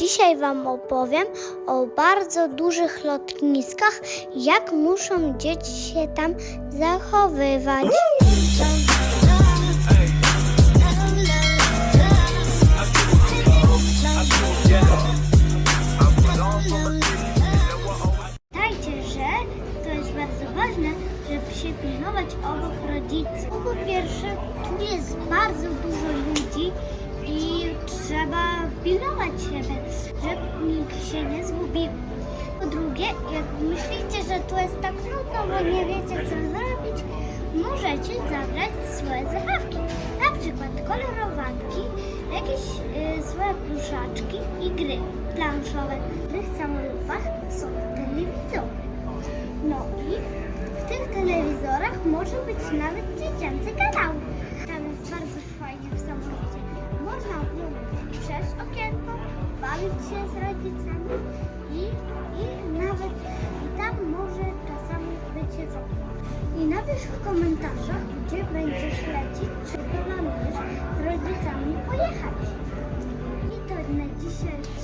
Dzisiaj Wam opowiem o bardzo dużych lotniskach, jak muszą dzieci się tam zachowywać. Pamiętajcie, że to jest bardzo ważne, żeby się pilnować obok rodziców. Po pierwsze, tu jest bardzo dużo ludzi pilnować siebie, żeby nikt się nie zgubił. Po drugie, jak myślicie, że tu jest tak trudno, bo nie wiecie co zrobić, możecie zabrać swoje zabawki. Na przykład kolorowanki, jakieś y, złe pluszaczki i gry planszowe. W tych samolotach są telewizory. No i w tych telewizorach może być nawet dziecięcy kanał. Przez okienko, bawić się z rodzicami i, i nawet i tam może czasami być jedzonko. I napisz w komentarzach, gdzie będziesz lecieć, czy planujesz z rodzicami pojechać. I to na dzisiaj